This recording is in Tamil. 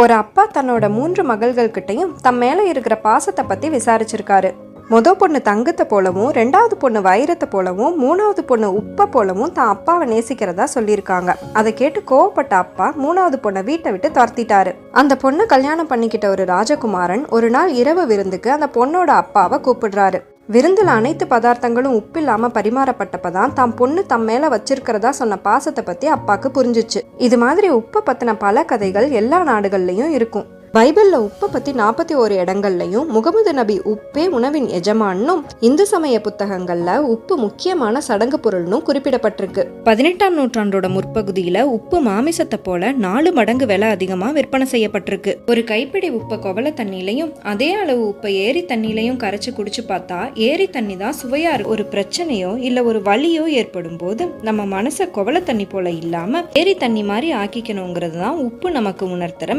ஒரு அப்பா தன்னோட மூன்று மகள்கள்கிட்டையும் தம் மேலே இருக்கிற பாசத்தை பற்றி விசாரிச்சிருக்காரு. முத பொண்ணு தங்கத்தை போலவும் ரெண்டாவது பொண்ணு வைரத்தை போலவும் மூணாவது பொண்ணு உப்பை போலவும் தான் அப்பாவை நேசிக்கிறதா சொல்லியிருக்காங்க. அதை கேட்டு கோவப்பட்ட அப்பா மூணாவது பொண்ணை வீட்டை விட்டு துரத்திட்டாரு. அந்த பொண்ணை கல்யாணம் பண்ணிக்கிட்ட ஒரு ராஜகுமாரன் ஒரு நாள் இரவு விருந்துக்கு அந்த பொண்ணோட அப்பாவை கூப்பிடுறாரு. விருந்தில் அனைத்து பதார்த்தங்களும் உப்பில்லாம பரிமாறப்பட்டப்பதான் தாம் பொண்ணு தம் மேலே வச்சிருக்கிறதா சொன்ன பாசத்தை பற்றி அப்பாவுக்கு புரிஞ்சுச்சு. இது மாதிரி உப்பை பற்றின பல கதைகள் எல்லா நாடுகள்லையும் இருக்கும். பைபிளில் உப்பை பற்றி நாற்பத்தி ஓரு இடங்கள்லையும் முகமது நபி உப்பே உணவின் எஜமான்னும் இந்து சமய புத்தகங்களில் உப்பு முக்கியமான சடங்கு பொருள்னும் குறிப்பிடப்பட்டிருக்கு. பதினெட்டாம் நூற்றாண்டோட முற்பகுதியில் உப்பு மாமிசத்தை போல நாலு மடங்கு விலை அதிகமாக விற்பனை செய்யப்பட்டிருக்கு. ஒரு கைப்பிடி உப்பை கொவலை தண்ணியிலையும் அதே அளவு உப்பை ஏரி தண்ணியிலையும் கரைச்சி குடிச்சு பார்த்தா ஏரி தண்ணி தான் சுவையா ஒரு பிரச்சனையோ இல்லை ஒரு வலியோ ஏற்படும் போது நம்ம மனசை கொவலை தண்ணி போல இல்லாமல் ஏரி தண்ணி மாதிரி ஆக்கிக்கணுங்கிறது தான் உப்பு நமக்கு உணர்த்துற